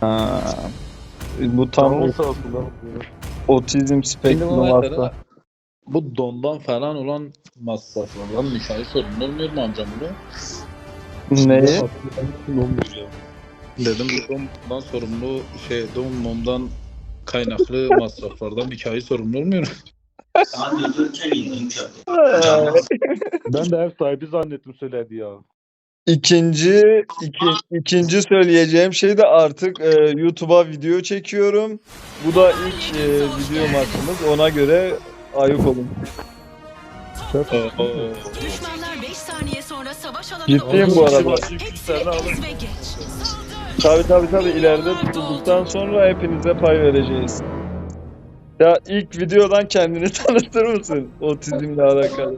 Ha. Bu tam Tamam lan. otizm spektrumu hasta. bu dondan falan olan masraflardan müşahit sorumlu olmuyor mu amcam bunu? Neyi? Dedim bu dondan sorumlu şey don dondan kaynaklı masraflardan hikaye sorumlu olmuyor mu? Ben de ev sahibi zannettim söyledi ya. İkinci, iki, ikinci söyleyeceğim şey de artık e, YouTube'a video çekiyorum. Bu da ilk e, video maçımız. Ona göre ayık olun. Düşmanlar 5 saniye sonra savaş alanına Ciddiyim bu arada. Tabi tabi tabi ileride tutulduktan sonra hepinize pay vereceğiz. Ya ilk videodan kendini tanıtır mısın? Otizmle alakalı.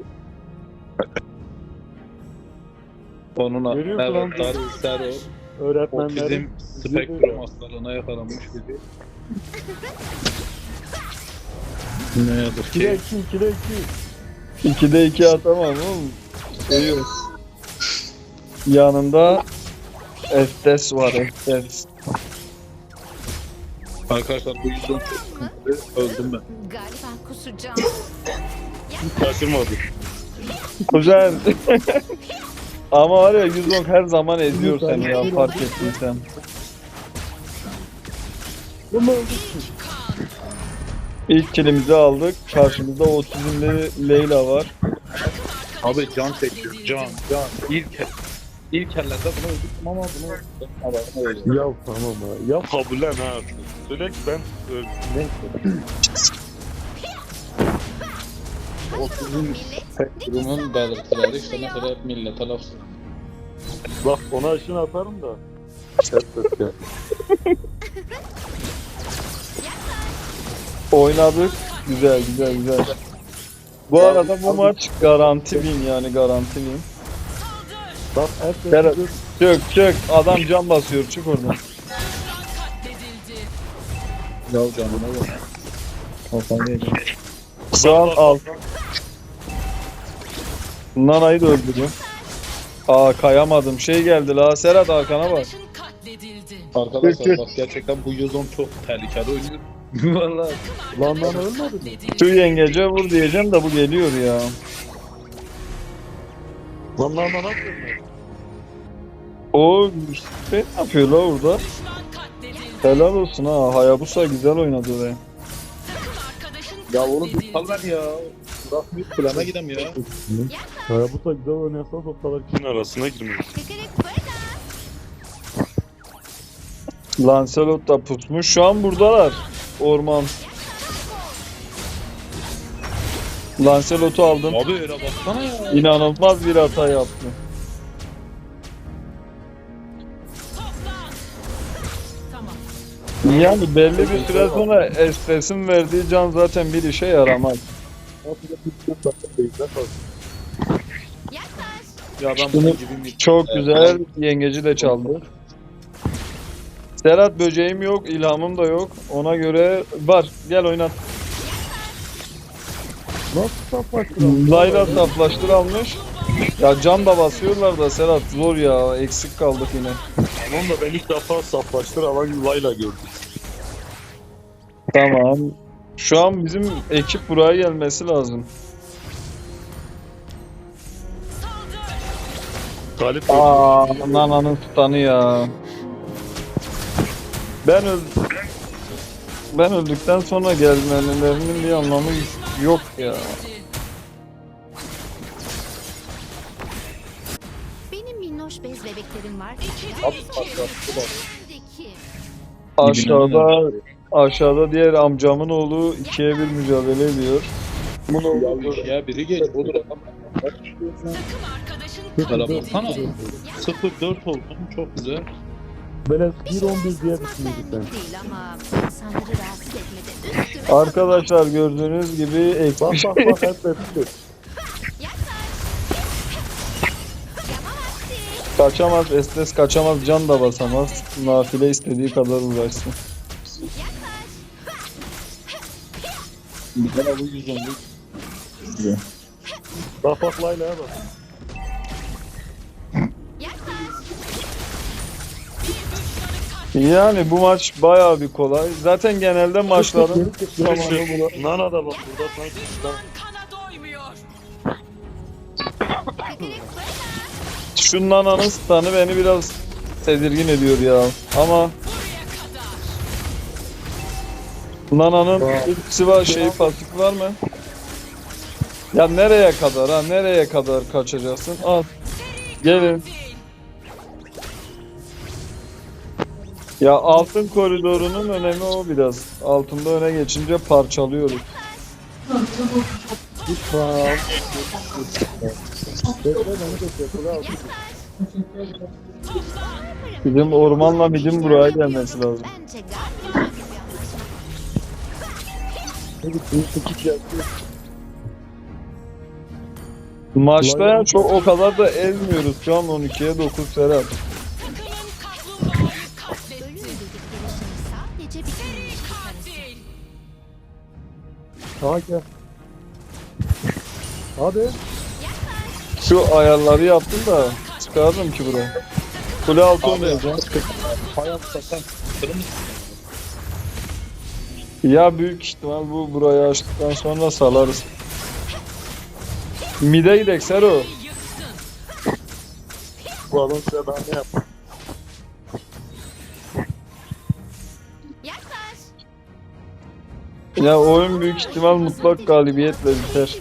Onun Görüyor musun lan? evet, Tarık Sero, Öğretmenler. otizm spektrum hastalığına yakalanmış biri. Ne yazık 2'de ki 2, 2'de 2. 2'de 2 atamam oğlum. Seviyoruz. Yanında Estes var Estes. arkadaşlar bu yüzden öldüm ben. Galiba kusacağım. Şaşırmadı. Güzel. Ama var ya Yuzong her zaman eziyor seni ya fark ettiysen. İlk kilimizi aldık. Karşımızda otizmli Leyla var. Abi can çekiyor. Can, can. İlk ilk ellerde bunu öldürdüm ama bunu öldürdüm. Ya tamam ha. Ya kabullen ha. Ki ben öldüm. Neyse. Otizm spektrumun belirtileri işte ne kadar millete laf Bak ona ışın atarım da. Evet, ya. Oynadık. Güzel güzel güzel. Bu arada bu maç garanti win yani garanti win. Bak Berat. Çök çök adam can basıyor çık oradan. Ya canına bak. Kafayı yedim. Şu an al. Nana'yı da öldürüyor. Aa kayamadım. Şey geldi la Serhat arkana bak. Arkadaşlar bak gerçekten bu Yuzon çok tehlikeli oynuyor. Vallahi Lan lan ölmedi mi? Şu yengece vur diyeceğim de bu geliyor ya. Lan lan lan O şey ne yapıyor la orada? Helal olsun ha. Hayabusa güzel oynadı oraya. Ya oğlum bir sal ver ya. Bırakmıyor kulağına gidem ya. Ya bu da güzel oynasan o kadar kişinin arasına girmiyor. Lancelot da pusmuş. Şu an buradalar. Orman. Lancelot'u aldım. Abi öyle baksana ya. İnanılmaz bir hata yaptı. Yani belli bir süre sonra Estes'in verdiği can zaten bir işe yaramaz. Ya ben Bunu- bunun gibi? Çok güzel yengeci de çaldı. Serhat böceğim yok, ilhamım da yok. Ona göre var. Gel oynat. Nasıl saflaştın? Layla saflaştır almış. Ya can da basıyorlar da Serhat zor ya. Eksik kaldık yine. Tamam da ben ilk defa saflaştır alan yulayla gördüm. Tamam. Şu an bizim ekip buraya gelmesi lazım. Galip Aa, nananın tutanı ya. Ben öl ben öldükten sonra gelmelerinin bir anlamı yok ya. Benim minnoş bez bebeklerim var. Aşağıda aşağıda diğer amcamın oğlu ikiye bir mücadele ediyor. Ya işe biri geç. Odur adam. Bak katledildi. baksana. 0-4 oldun. Çok güzel. Böyle 1-11 diye düşünüyorduk ben. Arkadaşlar gördüğünüz gibi Bak eksik. bak bak hep hep kaçamaz, Estes kaçamaz, can da basamaz. Nafile istediği kadar uğraşsın. Bir tane bu Yuzon'lu. Bak bak Layla'ya bak. Yani bu maç bayağı bir kolay. Zaten genelde maçların tamamı bu. Nana da bak burada sanki. Kıkırık Şu Nana'nın stun'ı beni biraz tedirgin ediyor ya. Ama Nana'nın ultisi var, şeyi pasif var mı? Ya nereye kadar ha? Nereye kadar kaçacaksın? Al. Gelin. Ya altın koridorunun önemi o biraz. Altında öne geçince parçalıyoruz. Bizim ormanla bizim buraya gelmesi lazım. Maçta ya çok o kadar da ezmiyoruz şu an 12'ye 9 Serhat. Kurtarırsın. Katil. Hadi. Hadi. Şu ayarları yaptım da çıkardım ki buraya. Kule altı oynayacağım. Sen kırmızı. Ya büyük ihtimal bu burayı açtıktan sonra salarız. Mide gidek Sero. Bu adam size daha ne? Yaklaş. Ya oyun büyük ihtimal mutlak galibiyetle biter.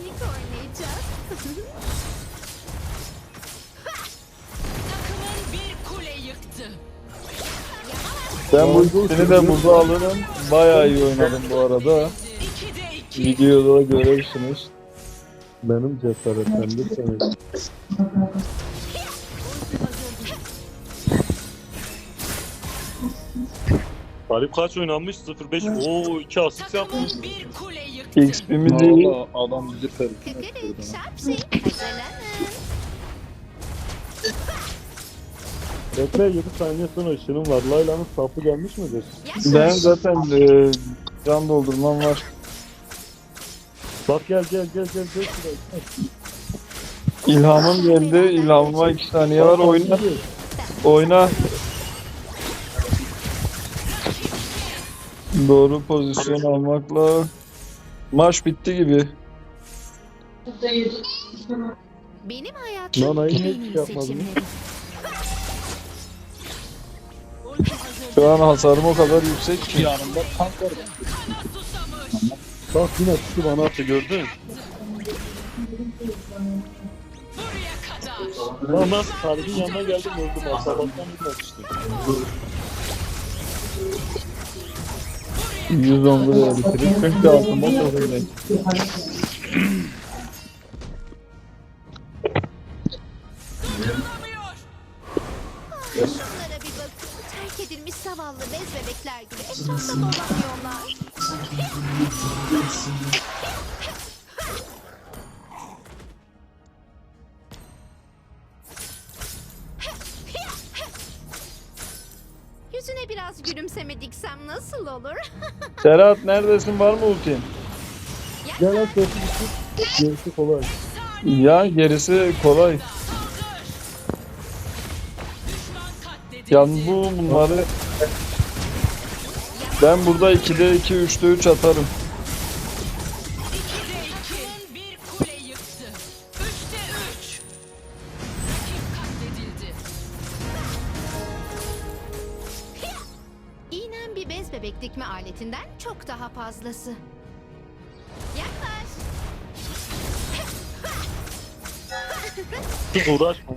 Ben bu ikisini de burada alırım. Bayağı iyi oynadım bu arada. Videoda görürsünüz. Benim cesaretlendim seni. Talip kaç oynanmış? 05. Oo 2 asist yapmış. XP'miz iyi. Adam bizi perişan etti. Bekle 7 saniye sonra ışınım var. Layla'nın safı gelmiş midir? Ben zaten e, can doldurmam var. Bak gel gel gel gel gel şuraya. İlhamım geldi. İlhamıma 2 saniye var. Oyna. Oyna. Doğru pozisyon almakla maç bitti gibi. Benim hayatım Lan ayı en iyi yapmadın? seçimlerim. Şu an hasarım o kadar yüksek ki. Yanımda tank var. Bak yine tutu bana attı gördün. Buraya kadar. Lan ben Talip'in yanına geldim öldüm. Sabahtan bilmemiştim. 110 buraya bitirip çünkü altıma sokacak. Bebekler gibi etrafta dolanıyorlar. Yüzüne biraz gülümseme diksem nasıl olur? Serhat neredesin var mı ultin? Gel lan sesi bitir. Gerisi kolay. Ya gerisi kolay. Yani bu bunları ben burada 2'de 2 3'te 3 atarım. İğnen bir bez bebek dikme aletinden çok daha fazlası. Yaklaş. Hiç uğraşma.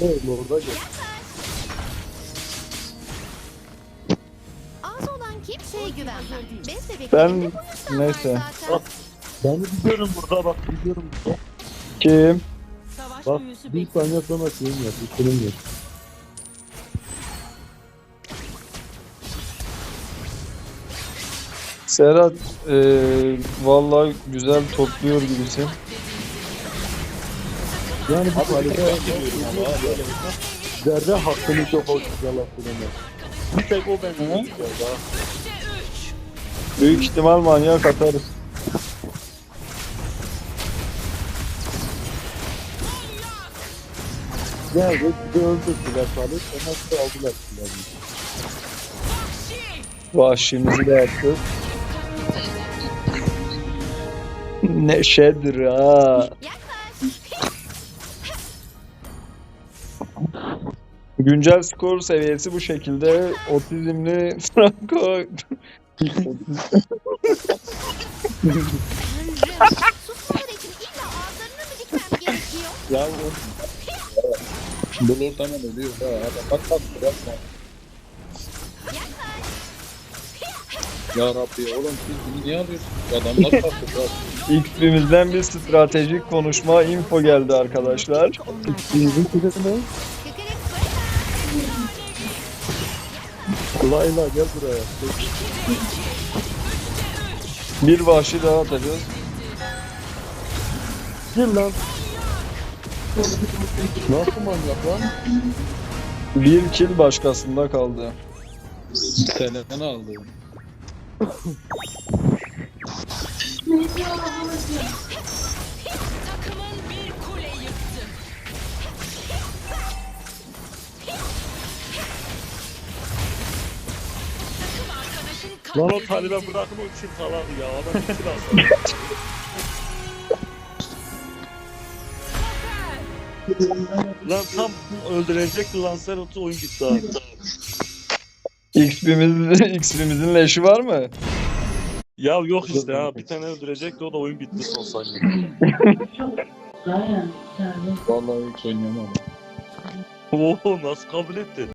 Ne orada gel. Az kimseye güvenmem. Bez bebek Ben- var neyse. zaten. Ben de gidiyorum burada bak gidiyorum burada. Kim? Savaş Bak büyüsü bir bekliyor. saniye sonra şeyim yok. Işınım yok. Serhat eee vallahi güzel topluyor gibisin. Yani bu kalite Zerre hakkını çok hoş hatırlamıyor. Bir tek o beni Büyük ihtimal manyak atarız. Ya Red'i öldürdüler Talip. Ondan sonra aldılar silahını. Vahşimizi de yaptık. Neşedir ha. Güncel skor seviyesi bu şekilde. Otizmli Franco. Susmaları için illa ağızlarını mı dikmem gerekiyor? Ya o... Bulur hemen ölüyor ha. Adam bak bak bırakma. Ya Rabbi oğlum siz bunu niye alıyorsunuz? Adamlar kalktı bak. XP'mizden bir stratejik konuşma info geldi arkadaşlar. Bizim kudeti ne? Layla gel buraya. Bir vahşi daha atacağız. Gir lan. Nasıl manyak lan? Bir kill başkasında kaldı. Seneden aldı. Lan o bırakın o çift falan ya. Adam iki laf Lan tam öldürecekti lan sen otu oyun gitti abi. XP'miz, XP'mizin leşi var mı? Ya yok işte ha bir tane öldürecekti o da oyun bitti son saniye. Vallahi hiç oynayamam. Oo nasıl kabul etti?